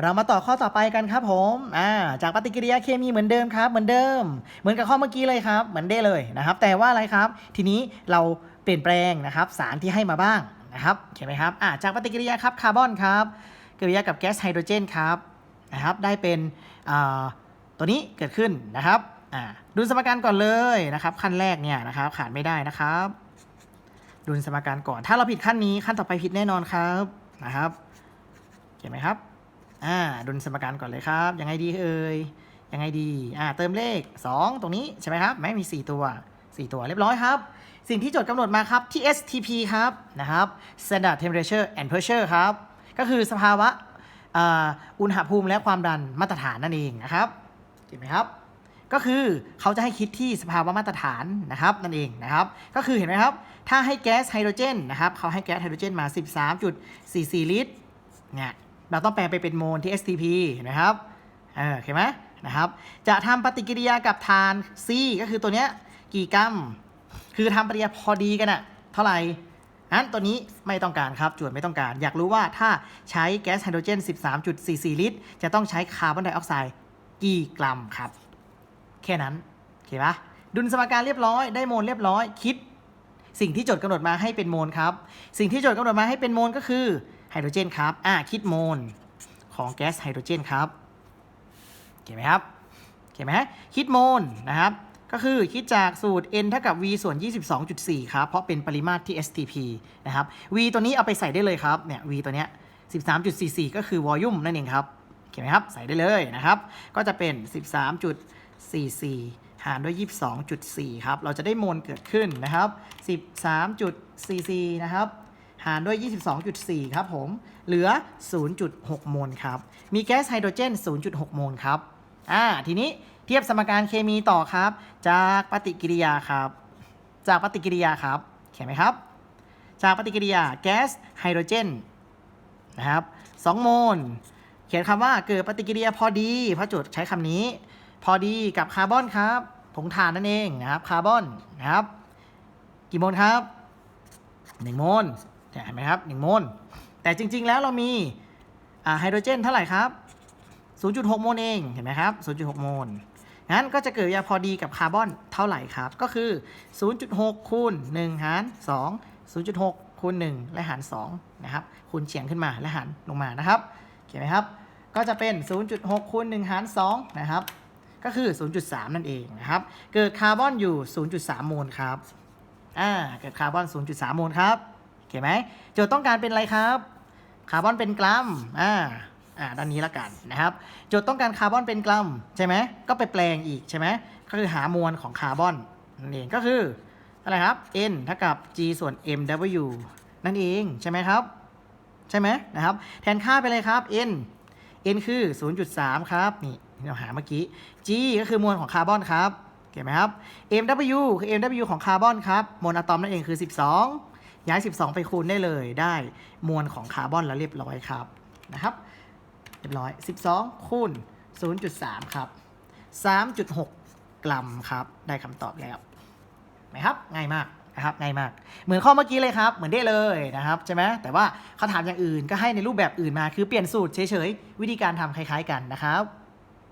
เรามาต่อข้อต่อไปกันครับผมอ่าจากปฏิกิริยาเคมีเหมือนเดิมครับ เหมือนเดิม เหมือนกับข้อเมื่อกี้เลยครับ เหมือนได้เลยนะครับ แต่ว่าอะไรครับ ทีนี้เราเปลี่ยนแปลงนะครับ สารที่ให้มาบ้างนะครับเห็นไหมครับอ่าจากปฏิกิริยาครับคาร์บอนครับกิริยากับแก๊สไฮโดรเจนครับนะครับ ได้เป็นอ่าตัวนี้เกิดขึ้นนะครับอ่าดูสมการก่อนเลยนะครับขั้นแรกเนี่ยนะครับขาดไม่ได้นะครับดูสมการก่อน ถ้าเราผิดขั้นนี้ขั้นต่อไปผิดแน่นอนครับนะครับเห็นไหมครับ อ่าดุลสมการก่อนเลยครับ ยังไงดีเอ่ย ยังไงดี อ่า เติมเลข 2 ตรงนี้ใช่ไหมครับแม้มี 4 ตัว 4 ตัวเรียบร้อยครับ สิ่งที่โจทย์กำหนดมาครับที่ STP ครับ นะครับ Standard Temperature and Pressure ครับ ก็คือสภาวะอุณหภูมิและความดันมาตรฐานนั่นเองนะครับเห็นไหมครับ ก็คือเขาจะให้คิดที่สภาวะมาตรฐานนะครับนั่นเองนะครับ ก็คือเห็นไหมครับ ถ้าให้แก๊สไฮโดรเจนนะครับเขาให้แก๊สไฮโดรเจนมา 13.44 ลิตรเนี่ย เราต้องแปลไปเป็นโมลที่ STP เห็นไหมครับเออเห็นไหมนะครับ จะทำปฏิกิริยากับทาน C ก็คือตัวเนี้ยกี่กรัม คือทำปฏิกิริยาพอดีกันอะเท่าไหร่นั้นตัวนี้ไม่ต้องการครับจวดไม่ต้องการ อยากรู้ว่าถ้าใช้แก๊สไฮโดรเจน 13.44 ลิตร จะต้องใช้คาร์บอนไดออกไซด์กี่กรัมครับ แค่นั้นโอเคปะดุลสมการเรียบร้อยได้โมลเรียบร้อยคิด สิ่งที่โจทย์กำหนดมาให้เป็นโมลครับ สิ่งที่โจทย์กำหนดมาให้เป็นโมลก็คือ ไฮโดรเจนครับ อ่า คิดโมลของแก๊สไฮโดรเจนครับโอเคไหมครับโอเคไหมคิดโมลนะครับ ก็คือคิดจากสูตร n เท่ากับ v ส่วน 22.4 ครับ เพราะเป็นปริมาตรที่ STP นะครับ v ตัวนี้เอาไปใส่ได้เลยครับ เนี่ย v ตัวเนี้ย 13.44 ก็คือวอลลุ่มนั่นเองครับโอเคไหมครับ ใส่ได้เลยนะครับ ก็จะเป็น 13.44หารด้วย 22.4 ครับ เราจะได้โมลเกิดขึ้นนะครับ 13.44 นะครับ หารด้วย 22.4 ครับผม เหลือ 0.6 โมลครับ มีแก๊สไฮโดรเจน 0.6 โมลครับ อ่า ทีนี้เทียบสมการเคมีต่อครับ จากปฏิกิริยาครับ จากปฏิกิริยาครับ เขียนไหมครับ จากปฏิกิริยาแก๊สไฮโดรเจนนะครับ2โมล เขียนคำว่าเกิดปฏิกิริยาพอดีเพราะจทย์ใช้คำนี้ พอดีกับคาร์บอนครับผงถ่านนั่นเองนะครับคาร์บอนนะครับ กี่โมลครับ 1 โมล เห็นไหมครับ1โมล แต่จริง ๆ แล้วเรามีไฮโดรเจนเท่าไหร่ครับ 0.6 โมลเองเห็นไหมครับ 0.6 โมลงั้นก็จะเกิดยาพอดีกับคาร์บอนเท่าไหร่ครับ ก็คือ 0.6 คูณ 1 หาร 2 0.6 คูณ 1 และหาร 2 นะครับ คูณเฉียงขึ้นมาและหารลงมานะครับเขียนไหมครับ ก็จะเป็น 0.6 คูณ 1 หาร 2 นะครับ ก็คือ 0.3 นั่นเองนะครับ เกิดคาร์บอนอยู่ 0.3 โมลครับ อ่า เกิดคาร์บอน 0.3 โมลครับ โอเคไหมโจทย์ต้องการเป็นอะไรครับ คาร์บอนเป็นกรัม อ่า อ่า ด้านนี้ละกันนะครับ โจทย์ต้องการคาร์บอนเป็นกรัมใช่ไหม ก็ไปแปลงอีกใช่ไหม ก็คือหามวลของคาร์บอนนั่นเอง ก็คืออะไรครับ n เท่ากับ g ส่วน mw นั่นเองใช่ไหมครับ ใช่ไหมนะครับ แทนค่าไปเลยครับ n n คือ 0.3 ครับ นี่เราหาเมื่อกี้ g ก็คือมวลของคาร์บอนครับเห็นไหมครับ mw คือ mw ของคาร์บอนครับ มวลอะตอมนั่นเองคือ 12 ย้าย 12 ไปคูณได้เลยได้มวลของคาร์บอนแล้วเรียบร้อยครับนะครับเรียบร้อย 12 คูณ 0.3 ครับ 3.6 กรัมครับ ได้คำตอบแล้วเห็นไหมครับ ง่ายมากนะครับ ง่ายมาก เหมือนข้อเมื่อกี้เลยครับ เหมือนได้เลยนะครับ ใช่ไหมแต่ว่าเขาถามอย่างอื่นก็ให้ในรูปแบบอื่นมา คือเปลี่ยนสูตรเฉยๆ วิธีการทำคล้ายๆกันนะครับ